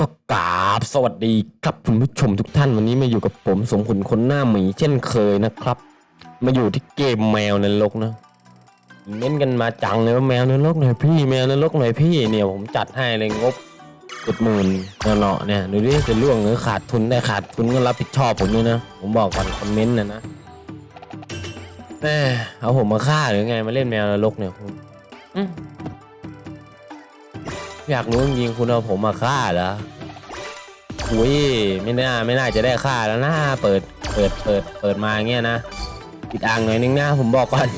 ก็กราบสวัสดีครับคุณผู้ชมทุกท่านวันนี้มาอยู่กับผมสมขุนคนหน้าหมีเช่นเคยนะครับ มาอยู่ที่เกมแมวนรกนะเม้นกันมาจังเลยว่าแมวนรกหน่อยพี่แมวนรกหน่อยพี่เนี่ยผมจัดให้เลยงบเจ็ดหมื่นเนาะเนี่ยดูดิจะล่วงหรือขาดทุนได้ขาดทุนก็รับผิดชอบผมด้วยนะ ผมบอกก่อนคอมเมนต์นะนะแม่เอาผมมาฆ่าหรือไงมาเล่นแมวนรกเนี่ยอืม อยากรู้จริงคุณเอาผมมาฆ่าเหรออุ้ยไม่น่าไม่น่าจะได้ค่าแล้วนะเปิดเปิดเปิดเปิดมาเงี้ยนะปิดอ่างหน่อยนึงนะผมบอกก่อน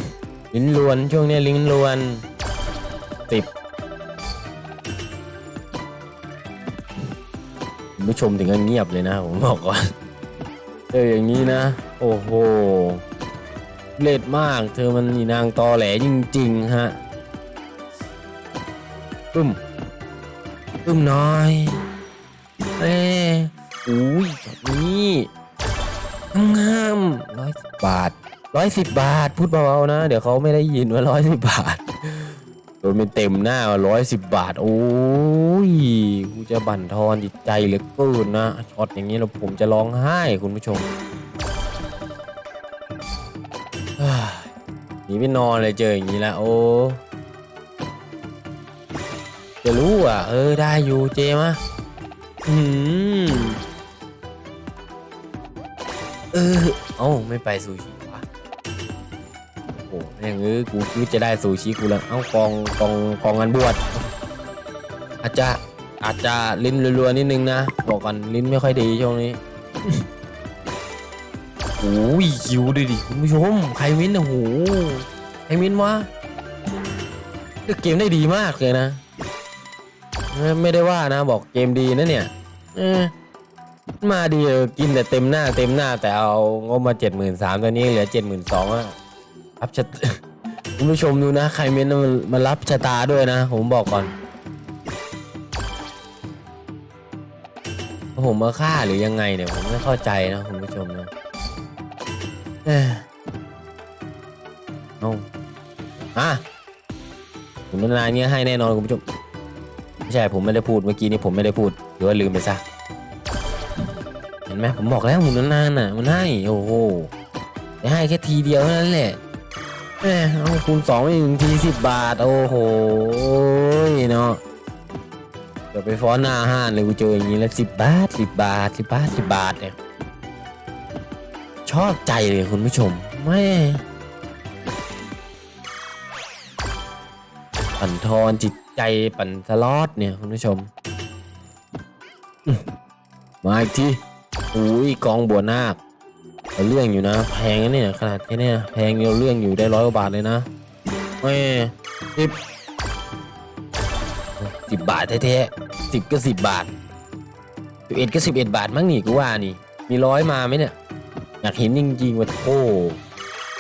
ลิ้นลวนช่วงนี้ลิ้นลวนสิบผู้ชมถึงกับเงียบเลยนะผมบอกก่อนเจออย่างนี้นะ โอ้โหเล็ดมาก เธอมันนางตอแหลจริง ๆ ฮะอึ้ม อึ้มน้อยเอ้อุ้ยแบบนี้งามร้อยสิบบาทร้อยสิบบาท พูดเบาๆนะ เดี๋ยวเขาไม่ได้ยินว่าร้อยสิบบาทโดนเป็นเต็มหน้าร้อยสิบบาท โอ้ยกูจะบั่นทอนจิตใจเหลือเกินนะช็อตอย่างนี้แล้วผมจะร้องไห้คุณผู้ชมหนีไม่นอนเลยเจออย่างนี้แล้วโอ้ จะรู้อะ เออได้อยู่เจมะอืมเออเอ้าไม่ไปซูชิวะโอ้โหแม่งเออกูคิดจะได้ซูชิกูแล้วเอ้ากองกองกองงานบวชอาจจะอาจจะลิ้นรัวๆนิดนึงนะบอกกันลิ้นไม่ค่อยดีช่วงนี้โอ้ยคิวดูดิคุณผู้ชมใครวินโอ้โหใครวินวะเลือกเกมได้ดีมากเลยนะเออ ไม่ได้ว่านะบอกเกมดีนะเนี่ยมาดีกินแต่เต็มหน้าเต็มหน้าแต่เอางบมาเจ็ดหมื่นสามตอนนี้เหลือเจ็ดหมื่นสองอะรับชะคุณผู้ชมดูนะ ใครเม้นมารับชะตาด้วยนะ ผมบอกก่อน ผมมาฆ่าหรือยังไงเนี่ย ผมไม่เข้าใจนะคุณผู้ชมนะเอ้อาอะผมนานๆเนี้ยให้แน่นอนคุณผู้ชม ไม่ใช่ผมไม่ได้พูดเมื่อกี้นี้ผมไม่ได้พูดหรือว่าลืมไปซะเห็นไหมผมบอกแล้วหมุนนานๆน่ะมันให้โอ้โหให้แค่ทีเดียวเท่านั้นแหละแหมเอาคูณสองไปหนึ่งทีสิบบาท โอ้โหเนาะเดี๋ยวไปฟ้อนหน้าห้านเลยกูเจออย่างนี้แล้วสิบบาทสิบบาทสิบบาทสิบบาทเนี่ยชอบใจเลยคุณผู้ชมแม่ ปั่นทอนจิตใจปั่นสล็อตเนี่ยคุณผู้ชม มาอีกทีอุ้ยกองบัวนาคเอาเรื่องอยู่นะ แพงนะเนี่ยขนาดแค่เนี้ยแพงเอาเรื่องอยู่ได้ร้อยกว่าบาทเลยนะแม่สิบสิบบาทแท้ๆสิบก็สิบบาทสิบเอ็ดก็สิบเอ็ดบาทมั้งนี่กูว่านี่ มีร้อยมาไหมเนี่ย อยากเห็นจริงๆว่าโอ้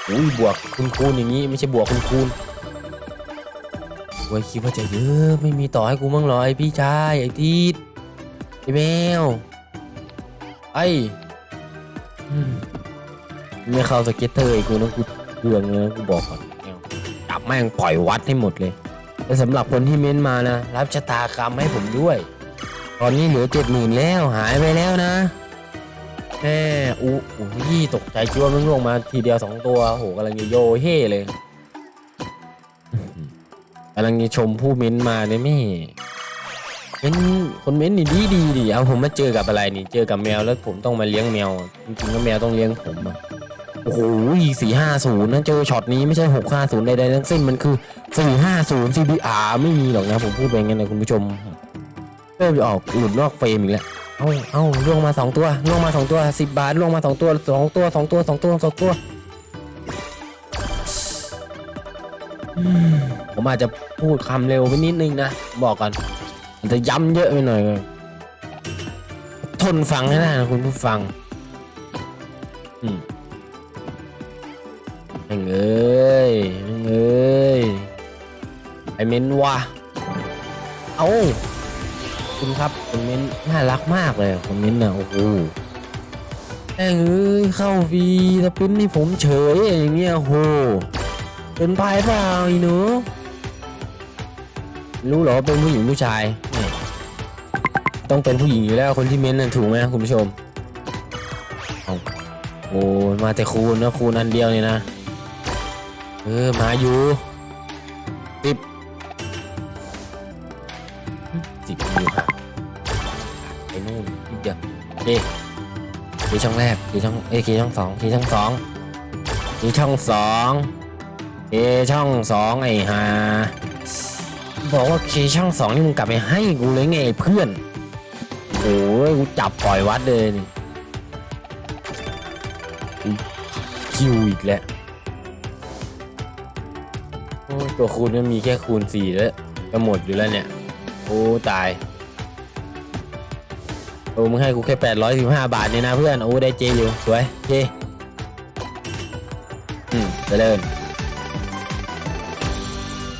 อุ้ยบวกคุณคูณอย่างนี้ไม่ใช่บวกคุณคูณ ไว้คิดว่าจะเยอะไม่มีต่อให้กูมั่งหรอไอพี่ชายไอทีดไอแมวไออืมไม่เข้าสเก็ตเตอร์ไอ้กูนะกูเรืองเลยนะกูบอกก่อนแมวจับแม่งปล่อยวัดให้หมดเลยและสำหรับคนที่เม้นมานะ รับชะตากรรมให้ผมด้วย ตอนนี้เหลือเจ็ดหมื่นแล้วหายไปแล้วนะแม่อู้อู้ยตกใจคิดว่ามันล่วงมาทีเดียวสองตัวโหกำลังจะโยเฮ่เลย กำลังจะชมผู้เม้นต์มาเนี่ยแม่เป็นคนเม้นต์นี่ดีดีดิเอาผมมาเจอกับอะไรนี่ เจอกับแมวแล้วผมต้องมาเลี้ยงแมวจริงๆแล้วแมวต้องเลี้ยงผมอะโอ้โหสี่ห้าศูนย์นะเจอช็อตนี้ไม่ใช่หกห้าศูนย์ใดๆทั้งสิ้นมันคือสี่ห้าศูนย์ CBR ไม่มีหรอกนะผมพูดไปงั้นนะคุณผู้ชมเริ่มออกหลุดนอกเฟรมอีกแล้วเอ้าเอ้าล่วงมาสองตัวล่วงมาสองตัวสิบบาทล่วงมาสองตัวสองตัวสองตัวสองตัวสองตัวผมอาจจะ พูดคำเร็วไปนิดนึงนะ บอกก่อนอาจจะย้ำเยอะไปหน่อยทนฟังให้ได้นะคุณผู้ฟัง อืมแม่งเอ้ยแม่งเอ้ยไอเมนวะเอาคุณครับคุณเม้นน่ารักมากเลยคุณเม้นนะโอ้โหแม่งเอ้ยเข้าฟรีสปินให้ผมเฉยอย่างเงี้ยโอ้โหเป็นไปเปล่าอีหนู รู้เหรอว่าเป็นผู้หญิงผู้ชาย ต้องเป็นผู้หญิงอยู่แล้วคนที่เม้นต์นั่นถูกไหมคุณผู้ชมเอาโอ้มาแต่คูณนะคูณอันเดียวเนี่ยนะเออมาอยู่สิบสิบอยู่ค่ะไปนู่นอีกเดียวเอ๊เคช่องแรกเคช่องเอ้ยเคช่องสองเคช่องสองเคช่องสองเคช่องสองไอ้หา บอกว่าเคช่องสองนี่มึงกลับไปให้กูเลยไงเพื่อนโอ้ยกูจับปล่อยวัดเลยนี่คิวอีกแล้วโอ้ยตัวคูณมันมีแค่คูณสี่แล้วก็หมดอยู่แล้วเนี่ย โอ้ตายโอ้มึงให้กูแค่แปดร้อยสิบห้าบาทเนี่ยนะเพื่อน โอ้ ได้เจอยู่ สวย เจ อืมเจริญ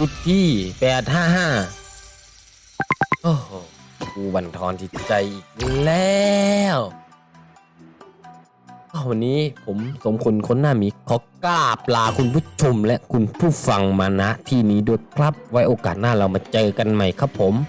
จุดที่แปดห้าห้าโอ้โหกูบันทอนจิตใจอีกแล้วอ้าวันนี้ผมสมคนคนหน้ามีขอกราบลาคุณผู้ชมและคุณผู้ฟังมานะที่นี้ด้วยครับ ไว้โอกาสหน้าเรามาเจอกันใหม่ครับผม